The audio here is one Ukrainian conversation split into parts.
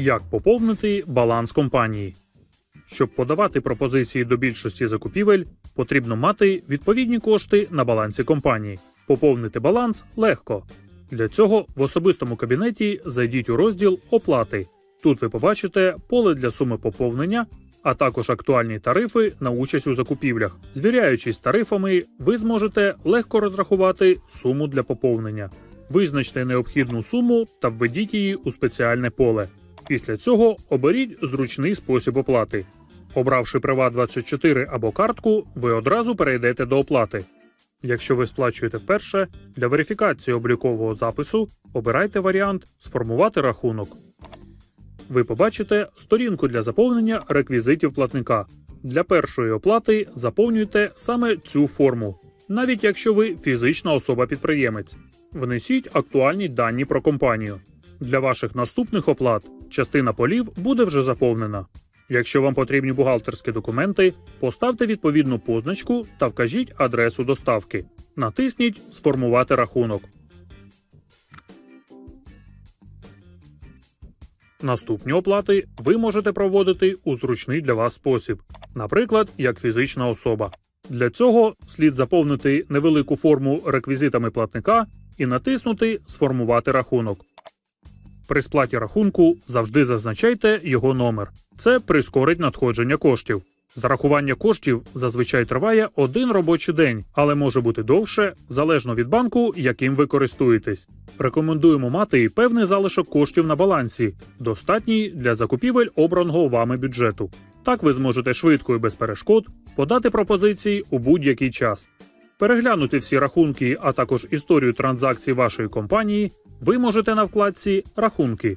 Як поповнити баланс компанії. Щоб подавати пропозиції до більшості закупівель, потрібно мати відповідні кошти на балансі компанії. Поповнити баланс легко. Для цього в особистому кабінеті зайдіть у розділ Оплати. Тут ви побачите поле для суми поповнення, а також актуальні тарифи на участь у закупівлях. Звіряючись тарифами, ви зможете легко розрахувати суму для поповнення. Визначте необхідну суму та введіть її у спеціальне поле. Після цього оберіть зручний спосіб оплати. Обравши Приват24 або картку, ви одразу перейдете до оплати. Якщо ви сплачуєте вперше, для верифікації облікового запису обирайте варіант Сформувати рахунок. Ви побачите сторінку для заповнення реквізитів платника. Для першої оплати заповнюйте саме цю форму, навіть якщо ви фізична особа-підприємець. Внесіть актуальні дані про компанію. Для ваших наступних оплат частина полів буде вже заповнена. Якщо вам потрібні бухгалтерські документи, поставте відповідну позначку та вкажіть адресу доставки. Натисніть Сформувати рахунок. Наступні оплати ви можете проводити у зручний для вас спосіб, наприклад, як фізична особа. Для цього слід заповнити невелику форму реквізитами платника і натиснути Сформувати рахунок. При сплаті рахунку завжди зазначайте його номер. Це прискорить надходження коштів. Зарахування коштів зазвичай триває один робочий день, але може бути довше, залежно від банку, яким ви користуєтесь. Рекомендуємо мати певний залишок коштів на балансі, достатній для закупівель обраного вами бюджету. Так ви зможете швидко і без перешкод подати пропозиції у будь-який час. Переглянути всі рахунки, а також історію транзакцій вашої компанії ви можете на вкладці Рахунки.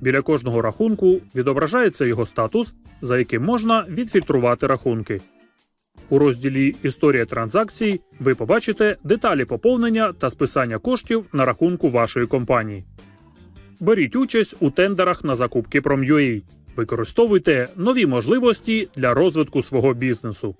Біля кожного рахунку відображається його статус, за яким можна відфільтрувати рахунки. У розділі Історія транзакцій ви побачите деталі поповнення та списання коштів на рахунку вашої компанії. Беріть участь у тендерах на закупки Prom.ua. Використовуйте нові можливості для розвитку свого бізнесу.